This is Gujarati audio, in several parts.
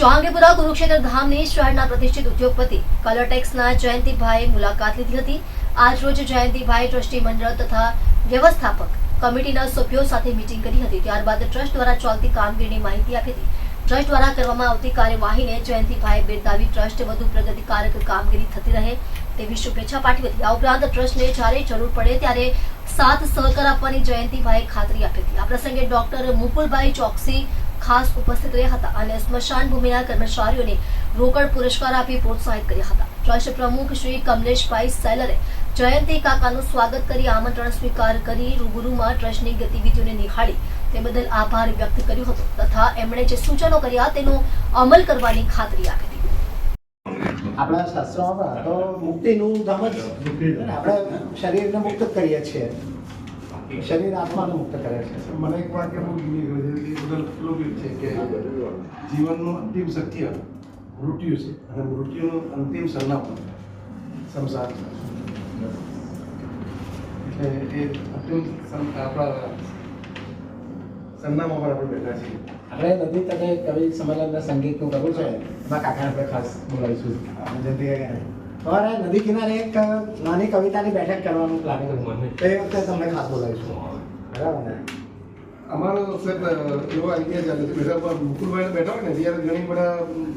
જહાંગીરપુરા કુરુક્ષેત્ર ધામની શહેરના પ્રતિષ્ઠિત ઉદ્યોગપતિ કલરટેક્સના જયંતિભાઈ મુલાકાત લીધી હતી. આજરોજ જયંતિભાઈ ટ્રસ્ટી મંડળ તથા વ્યવસ્થાપક કમિટીના સભ્યો સાથે મિટિંગ કરી હતી. ત્યારબાદ ટ્રસ્ટ દ્વારા ચાલતી કામગીરીની માહિતી આપી હતી. ટ્રસ્ટ દ્વારા કરવામાં આવતી કાર્યવાહીને જયંતિભાઈ બિરદાવી ટ્રસ્ટ વધુ પ્રગતિકારક કામગીરી થતી રહે તેવી શુભેચ્છા પાઠવી હતી. આ ઉપરાંત ટ્રસ્ટને જ્યારે જરૂર પડે ત્યારે સાથ સહકાર આપવાની જયંતિભાઈ ખાતરી આપી હતી. આ પ્રસંગે ડોક્ટર મુકુલભાઈ ચોકસી ખાસ ઉપસ્થિત રહ્યા હતા અને સ્મશાન ભૂમિના કર્મચારીઓને રોકડ પુરસ્કાર આપી પ્રોત્સાહિત કર્યા હતા. ટ્રસ્ટ પ્રમુખ શ્રી કમલેશભાઈ સેલરે જયંતિ કાકાનું સ્વાગત કરી આમંત્રણ સ્વીકાર કરી રૂબરૂમાં ટ્રસ્ટની ગતિવિધિઓને નિહાળી તે બદલ આભાર વ્યક્ત કર્યો હતો તથા એમણે જે સૂચનો કર્યા તેનો અમલ કરવાની ખાતરી આપી હતી. આપણા શાસ્ત્રોમાં તો મુક્તિનું ધામ જ આપણે શરીરને મુક્ત કરીએ છીએ. શરીર આત્માને મુક્ત કરે છે. મને એક વાક્ય બહુ ગમી ગયું છે એ બદલ પ્રોગિત છે કે જીવનનું અંતિમ સત્ય મૃત્યુ છે. અને મૃત્યુનું અંતિમ સરનામું સંસાર એટલે એ અંતિમ આપણા સરનામા પર આપણે બેઠા છીએ. આપણે નથી તમે કવિ સંમેલનના સંગીતનું કરવું છે. એમાં કાકાને આપણે ખાસ બોલાવીશું. જયંતિ તમારે નદી કિનારે એક નાની કવિતાની બેઠક કરવાનું પ્લાનિંગ હતું તો એ વખતે તમને ખાસ બોલાવીશું. બરાબર ને? અમારો સાહેબ એવો આઈડિયા ચાલે છે પર મુકુલભાઈ બેઠા હોય ને ત્યારે ઘણી બધા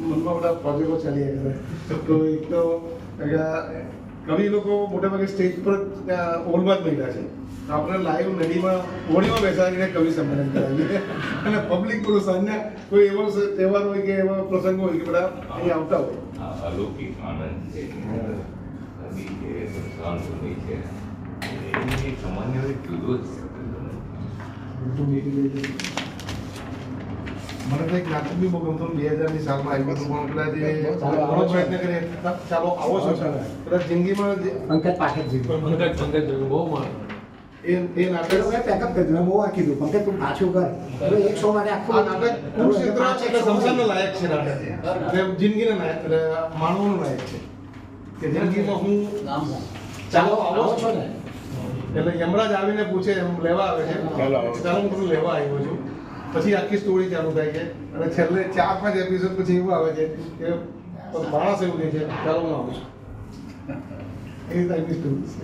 મનમાં બધા પ્રોજેક્ટો ચાલી રહ્યા છે. તો એક તો કવિ લોકો મોટાભાગે સ્ટેજ પર હોલમાં જ બેઠા છે. આપણે લાઈવ નદીમાં હોળીમાં બેસાડીને કવિ સંમેલન કરાવીએ. અને પબ્લિક પુરુષ અન્ય કોઈ એવો તહેવાર હોય કે એવા પ્રસંગ હોય કે બધા અહીં આવતા હોય. અલૌકિક આનંદ છે. નદી છે સંસારભૂમિ છે. એ સામાન્ય જુદો છે. મને તો એક નાટક બી બહુ ગમતું બે હજારની સાલમાં આવ્યું હતું પણ પેલા જે ઘણો પ્રયત્ન કરીએ ચાલો આવો છો. કદાચ જિંદગીમાં જે- પંકજ પાઠકજી પંકજ પંકજ બહુ માણ એ એ નાટક મેં પેકઅપ બહુ વાર કીધું. તું પાછું કર. પેલો એક શો માટે આખું આ નાટક કુરુક્ષેત્ર એટલે સંસારને લાયક છે નાટક. જિંદગીને લાયક એટલે લાયક છે. કે જિંદગીમાં હું ચાલો આવો છો ને? એટલે યમરાજ આવીને પૂછે એમ લેવા આવે છે. ચાલો હું તમને લેવા આવ્યો છું. પછી આખી સ્ટોરી ચાલુ થાય છે. અને છેલ્લે ચાર પાંચ એપિસોડ પછી એવું આવે છે કે માણસ એવું કહે છે ચાલો હું આવું છું. એ ટાઈપની સ્ટોરી છે.